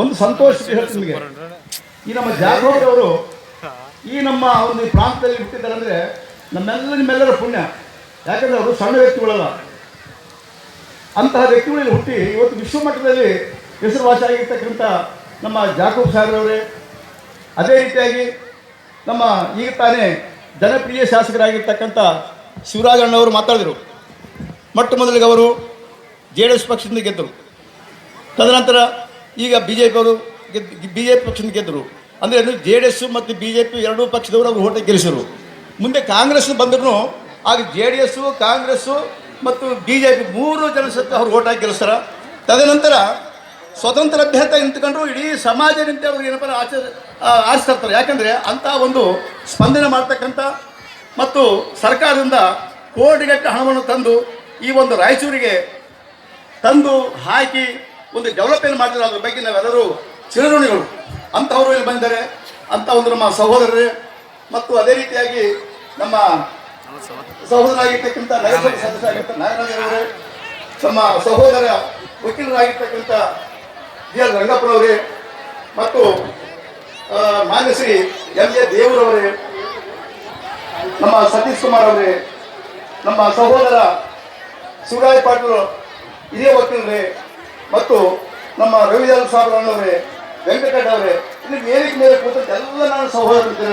ಒಂದು ಸಂತೋಷ ನಿಮಗೆ. ಈ ನಮ್ಮ ಜಾಗೃತಿ ಅವರು, ಈ ನಮ್ಮ ಒಂದು ಪ್ರಾಂತದಲ್ಲಿ ಹುಟ್ಟಿದ್ದಾರೆ ಅಂದರೆ ನಮ್ಮೆಲ್ಲ ನಿಮ್ಮೆಲ್ಲರ ಪುಣ್ಯ. ಯಾಕಂದ್ರೆ ಅವರು ಸಣ್ಣ ವ್ಯಕ್ತಿಗಳಲ್ಲ. ಅಂತಹ ವ್ಯಕ್ತಿಗಳಲ್ಲಿ ಹುಟ್ಟಿ ಇವತ್ತು ವಿಶ್ವಮಟ್ಟದಲ್ಲಿ ಹೆಸರುವಾಸಿಯಾಗಿರ್ತಕ್ಕಂಥ ನಮ್ಮ ಜಾಕೂಬ್ ಸಾಹೇಬ್ರವರೇ ಅದೇ ರೀತಿಯಾಗಿ ನಮ್ಮ ಈಗ ತಾನೇ ಜನಪ್ರಿಯ ಶಾಸಕರಾಗಿರ್ತಕ್ಕಂಥ ಶಿವರಾಜಣ್ಣವರು ಮಾತಾಡಿದರು. ಮೊಟ್ಟ ಮೊದಲಿಗೆ ಅವರು ಜೆ ಡಿ ಎಸ್ ಪಕ್ಷದಿಂದ ಗೆದ್ದರು. ತದನಂತರ ಈಗ ಬಿ ಜೆ ಪಿಯವರು ಬಿ ಜೆ ಪಿ ಪಕ್ಷದಿಂದ ಗೆದ್ದರು. ಅಂದರೆ ಜೆ ಡಿ ಎಸ್ ಮತ್ತು ಬಿ ಜೆ ಪಿ ಎರಡೂ ಪಕ್ಷದವರು ಅವರು ಓಟ ಗೆಲ್ಲಿಸಿದರು. ಮುಂದೆ ಕಾಂಗ್ರೆಸ್ ಬಂದ್ರು ಆಗ ಜೆ ಡಿ ಎಸ್ಸು ಕಾಂಗ್ರೆಸ್ಸು ಮತ್ತು ಬಿ ಜೆ ಪಿ ಮೂರು ಜನ ಸತ್ತು ಅವ್ರು ಓಟ್ ಹಾಕಿ ಗೆಲ್ಲಿಸ್ತಾರ. ತದನಂತರ ಸ್ವತಂತ್ರ ಅಭ್ಯರ್ಥ ನಿಂತ್ಕೊಂಡ್ರು, ಇಡೀ ಸಮಾಜ ನಿಂತು ಅವ್ರು ಏನಪ್ಪ ಆಚ ಆರಿಸ್ತಾ ಇರ್ತಾರೆ. ಯಾಕಂದರೆ ಅಂಥ ಒಂದು ಸ್ಪಂದನೆ ಮಾಡ್ತಕ್ಕಂಥ ಮತ್ತು ಸರ್ಕಾರದಿಂದ ಕೋಟಿಗಟ್ಟ ಹಣವನ್ನು ತಂದು ಈ ಒಂದು ರಾಯಚೂರಿಗೆ ತಂದು ಹಾಕಿ ಒಂದು ಡೆವಲಪ್ಮೆಂಟ್ ಮಾಡಿದ್ರೆ ಅದ್ರ ಬಗ್ಗೆ ನಾವೆಲ್ಲರೂ ಚಿರಋಣಿಗಳು. ಅಂಥವರು ಇಲ್ಲಿ ಬಂದಿದ್ದಾರೆ? ಅಂತ ಒಂದು ನಮ್ಮ ಸಹೋದರರೇ. ಮತ್ತು ಅದೇ ರೀತಿಯಾಗಿ ನಮ್ಮ ಸಹೋದರಾಗಿರ್ತಕ್ಕಂಥ ನಗರಸಭೆ ಸದಸ್ಯರಾಗಿರ್ತ ನಾಗರಾಜರವರೇ ನಮ್ಮ ಸಹೋದರ ವಕೀಲರಾಗಿರ್ತಕ್ಕಂಥ ಜಿ ಎಲ್ ರಂಗಪ್ಪನವರೇ ಮತ್ತು ಮಾನ್ಯ ಶ್ರೀ ಎಂ ಎ ದೇವರವರೇ ನಮ್ಮ ಸತೀಶ್ ಕುಮಾರ್ ಅವರೇ ನಮ್ಮ ಸಹೋದರ ಶಿವರಾಯ್ ಪಾಟೀಲ್ ಹಿರಿಯ ವಕೀಲರೇ ಮತ್ತು ನಮ್ಮ ರವಿದಾಲ್ ಸಾಬ್ರಣ್ಣವರೇ ವೆಂಕಟೇಟ್ ಅವರೇ ಇಲ್ಲಿ ಮೇಲಿಕ್ ಮೇಲೆ ಕೂತು ಎಲ್ಲ ನಾನು ಸಹೋದರ